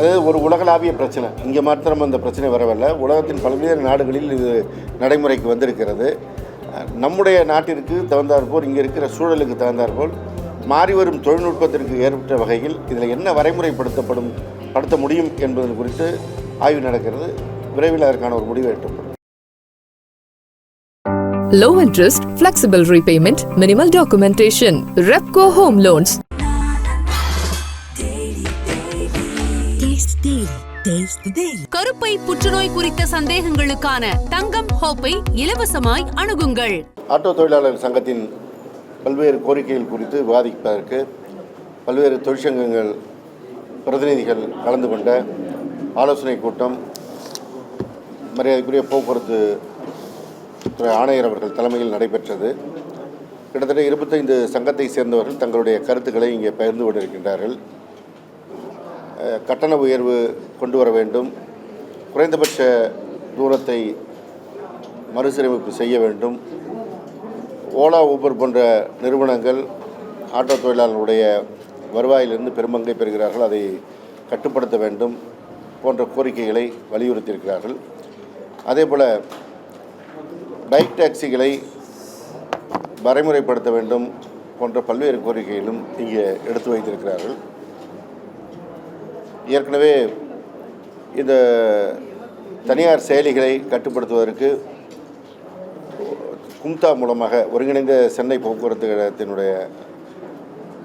அதாவது ஒரு உலகளாவிய பிரச்சனை. இங்கே மாத்திரம் அந்த பிரச்சனை வரவில்லை. உலகத்தின் பல்வேறு நாடுகளில் இது நடைமுறைக்கு வந்திருக்கிறது. நம்முடைய நாட்டிற்கு தகுந்தாற்போல் இங்கே இருக்கிற சூழலுக்கு தகுந்தாற்போல் மாறி வரும் தொழில்நுட்பத்திற்கு ஏற்பட்ட வகையில் இதில் என்ன வரைமுறைப்படுத்தப்படும் படுத்த முடியும் என்பது குறித்து ஆய்வு நடக்கிறது. விரைவில் அதற்கான ஒரு முடிவு எட்டப்படும் low interest flexible repayment minimal documentation Repco home loans கருப்பை புற்றுநோய் குறித்த சந்தேகங்களுக்கான தங்கம் ஹோப்பை இலவசமாய் அணுகுங்கள். ஆட்டோ தொழிலாளர் சங்கத்தின் பல்வேறு கோரிக்கைகள் குறித்து விவாதிப்பதற்கு பல்வேறு தொழிற்சங்கங்கள் பிரதிநிதிகள் கலந்து கொண்ட ஆலோசனை கூட்டம் மரியாதைக்குரிய போக்குவரத்து துறை ஆணையர் அவர்கள் தலைமையில் நடைபெற்றது. கிட்டத்தட்ட இருபத்தைந்து சங்கத்தை சேர்ந்தவர்கள் தங்களுடைய கருத்துக்களை இங்கே பகிர்ந்து கொண்டிருக்கின்றார்கள். கட்டண உயர்வு கொண்டு வர வேண்டும். குறைந்தபட்ச தூரத்தை மறுசீரமைப்பு செய்ய வேண்டும். ஓலா ஊபர் போன்ற நிறுவனங்கள் ஆட்டோ தொழிலாளர்களுடைய வருவாயிலிருந்து பெரும்பங்கை பெறுகிறார்கள். அதை கட்டுப்படுத்த வேண்டும் போன்ற கோரிக்கைகளை வலியுறுத்தியிருக்கிறார்கள். அதேபோல் பைக் டாக்ஸிகளை வரைமுறைப்படுத்த வேண்டும் போன்ற பல்வேறு கோரிக்கைகளும் இங்கே எடுத்து வைத்திருக்கிறார்கள். ஏற்கனவே இந்த தனியார் செயலிகளை கட்டுப்படுத்துவதற்கு கும்தா மூலமாக ஒருங்கிணைந்த சென்னை போக்குவரத்து கழகத்தினுடைய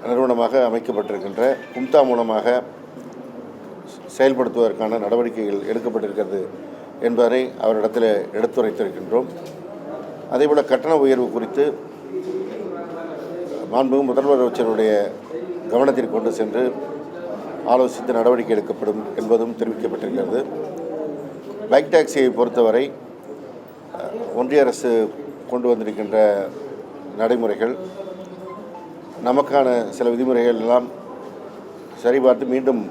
நிறுவனமாக அமைக்கப்பட்டிருக்கின்ற கும்தா மூலமாக செயல்படுத்துவதற்கான நடவடிக்கைகள் எடுக்கப்பட்டிருக்கிறது என்பதை அவரிடத்தில் எடுத்துரைத்திருக்கின்றோம். அதேபோல் கட்டண உயர்வு குறித்து மாண்பு முதல்வர் அமைச்சருடைய கவனத்திற்கு கொண்டு சென்று ஆலோசித்து நடவடிக்கை எடுக்கப்படும் என்பதும் தெரிவிக்கப்பட்டிருக்கிறது. பைக் டாக்ஸியை பொறுத்தவரை ஒன்றிய அரசு கொண்டு வந்திருக்கின்ற நடைமுறைகள் நமக்கான சில விதிமுறைகள் எல்லாம் சரிபார்த்து மீண்டும்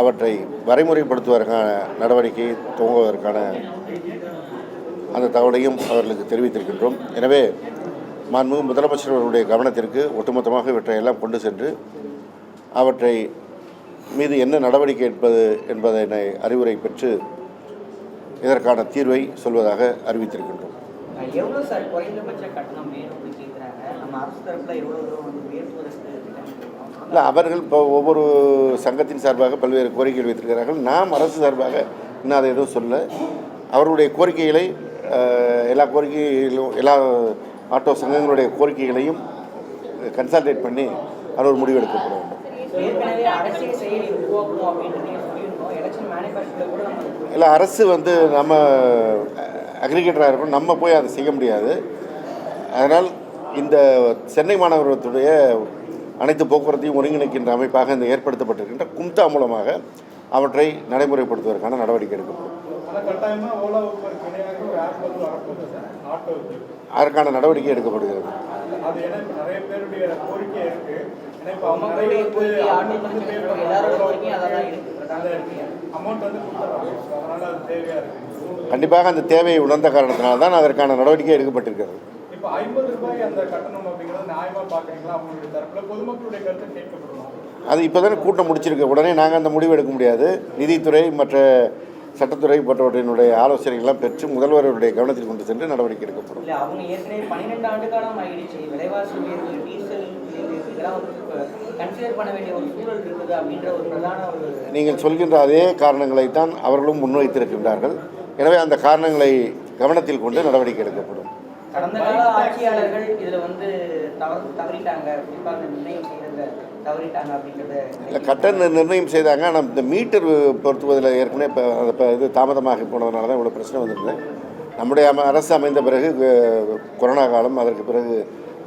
அவற்றை வரைமுறைப்படுத்துவதற்கான நடவடிக்கை துவங்குவதற்கான அந்த தகவலையும் அவர்களுக்கு தெரிவித்திருக்கின்றோம். எனவே மாண்புமிகு முதலமைச்சர் அவர்களுடைய கவனத்திற்கு ஒட்டுமொத்தமாக இவற்றை எல்லாம் கொண்டு சென்று அவற்றை மீது என்ன நடவடிக்கை எடுப்பது என்பதனை அறிவுரை பெற்று இதற்கான தீர்வை சொல்வதாக அறிவித்திருக்கின்றோம். இல்லை அவர்கள் இப்போ ஒவ்வொரு சங்கத்தின் சார்பாக பல்வேறு கோரிக்கைகள் வைத்திருக்கிறார்கள். நாம் அரசு சார்பாக இன்னும் அதை எதுவும் சொல்ல அவர்களுடைய கோரிக்கைகளை எல்லா கோரிக்கைகளும் எல்லா ஆட்டோ சங்கங்களுடைய கோரிக்கைகளையும் கன்சல்டேட் பண்ணி அது ஒரு முடிவு எடுக்கப்பட வேண்டும். இல்லை அரசு வந்து நம்ம அக்ரிகேட்டராக இருக்கணும் நம்ம போய் அதை செய்ய முடியாது. அதனால் இந்த சென்னை மாநகரத்துடைய அனைத்து போக்குவரத்தையும் ஒருங்கிணைக்கின்ற அமைப்பாக இந்த ஏற்படுத்தப்பட்டிருக்கின்ற கும்தா மூலமாக அவற்றை நடைமுறைப்படுத்துவதற்கான நடவடிக்கை எடுக்கப்படும். அதற்கான நடவடிக்கை எடுக்கப்படுகிறது. கோரிக்கை எல்லாரோட கோரிக்கையும் அது கண்டிப்பாக அந்த தேவையை உணர்ந்த காரணத்தினால தான் அதற்கான நடவடிக்கை எடுக்கப்பட்டிருக்கிறது. இப்போ ஐம்பது ரூபாய் அந்த கட்டணம் அப்படிங்கிறது நியாயமா பாக்குறீங்களா அவங்களுடைய தரப்புல பொதுமக்களுடைய கருத்து கேட்கப்படுமா? அது இப்போ தானே கூட்டம் முடிச்சிருக்கு. உடனே நாங்கள் அந்த முடிவு எடுக்க முடியாது. நிதித்துறை மற்ற சட்டத்துறை போன்றவற்றினுடைய ஆலோசனைகள்லாம் பெற்று முதல்வருடைய கவனத்தில் கொண்டு சென்று நடவடிக்கை எடுக்கப்படும். இல்லை அவங்க ஏற்கனவே பன்னிரெண்டு ஆண்டு காலம் ஆகிடுச்சு விலைவாசி நீங்கள் சொல்கின்ற அதே காரணங்களைத்தான் அவர்களும் முன்வைத்திருக்கின்றார்கள். எனவே அந்த காரணங்களை கவனத்தில் கொண்டு நடவடிக்கை எடுக்கப்படும். கடந்த கால ஆட்சியாளர்கள் இதுல வந்து தவறு தவறிட்டாங்க. குறிப்பாக அந்த நிர்ணயம் தவறிட்டாங்க இல்லை கட்டண நிர்ணயம் செய்தாங்க. ஆனால் இந்த மீட்டர் பொருத்துவதில் ஏற்கனவே இப்போ அது இப்போ இது தாமதமாகி போனதுனால தான் இவ்வளோ பிரச்சனை வந்திருந்தது நம்முடைய அரசு அமைந்த பிறகு கொரோனா காலம் அதற்கு பிறகு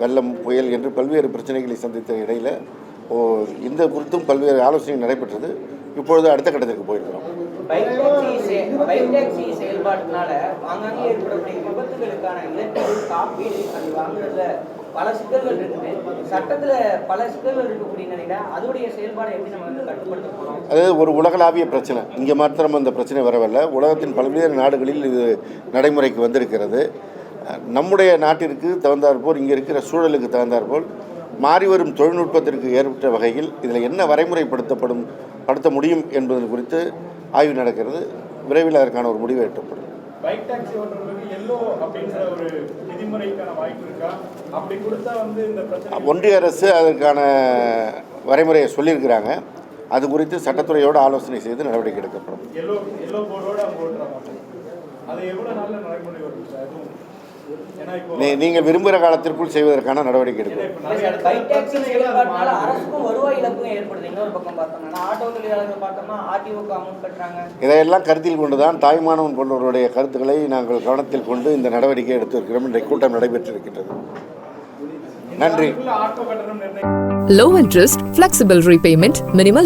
வெள்ளம் புயல் என்று பல்வேறு பிரச்சனைகளை சந்தித்த இடையில் ஓ இந்த குறித்தும் பல்வேறு ஆலோசனை நடைபெற்றது. இப்பொழுது அடுத்த கட்டத்திற்கு போயிருக்கிறோம். பல சிக்கல்கள் இருக்குது. சட்டத்துல பல சிக்கல்கள் அதோடைய செயல்பாடை எப்படி நம்ம வந்து கட்டுப்படுத்த அதாவது ஒரு உலகளாவிய பிரச்சனை. இங்கே மாத்திரம் அந்த பிரச்சனை வரவில்லை. உலகத்தின் பல்வேறு நாடுகளில் இது நடைமுறைக்கு வந்திருக்கிறது. நம்முடைய நாட்டிற்கு தகுந்தாற்போல் இங்கே இருக்கிற சூழலுக்கு தகுந்தாற்போல் மாறி வரும் தொழில்நுட்பத்திற்கு ஏற்பட்ட வகையில் இதில் என்ன வரைமுறைப்படுத்தப்படும் படுத்த முடியும் என்பது குறித்து ஆய்வு நடக்கிறது. விரைவில் அதற்கான ஒரு முடிவு எட்டப்படும். பைக் டாக்ஸி ஓட்டுறவங்களுக்கு எல்லோ அப்படின்ற ஒரு விதிமுறைக்கான வாய்ப்பு இருக்கா? அப்படி கொடுத்தா வந்து இந்த பிரச்சனை ஒன்றிய அரசு அதற்கான வரைமுறையை சொல்லியிருக்கிறாங்க. அது குறித்து சட்டத்துறையோடு ஆலோசனை செய்து நடவடிக்கை எடுக்கப்படும். எல்லோ எல்லோ போர்டோட அவங்க ஓட்டுறாங்க. அது எவ்வளோ நாளில் நடைமுறை வரும் சார்? நீங்கள் விரும்புகிற காலத்திற்குள் செய்வதற்கான நடவடிக்கை எடுக்கும் இதையெல்லாம் கருத்தில் கொண்டு தான் தாய்மானவன் போன்றவருடைய கருத்துக்களை நாங்கள் கவனத்தில் கொண்டு இந்த நடவடிக்கை எடுத்திருக்கிறோம். இன்றைய கூட்டம் நடைபெற்றிருக்கின்றது. நன்றி. இதுக்குள்ள ஆட்டோ கட்டணம் நிர்ணயம் Low interest, flexible repayment, minimal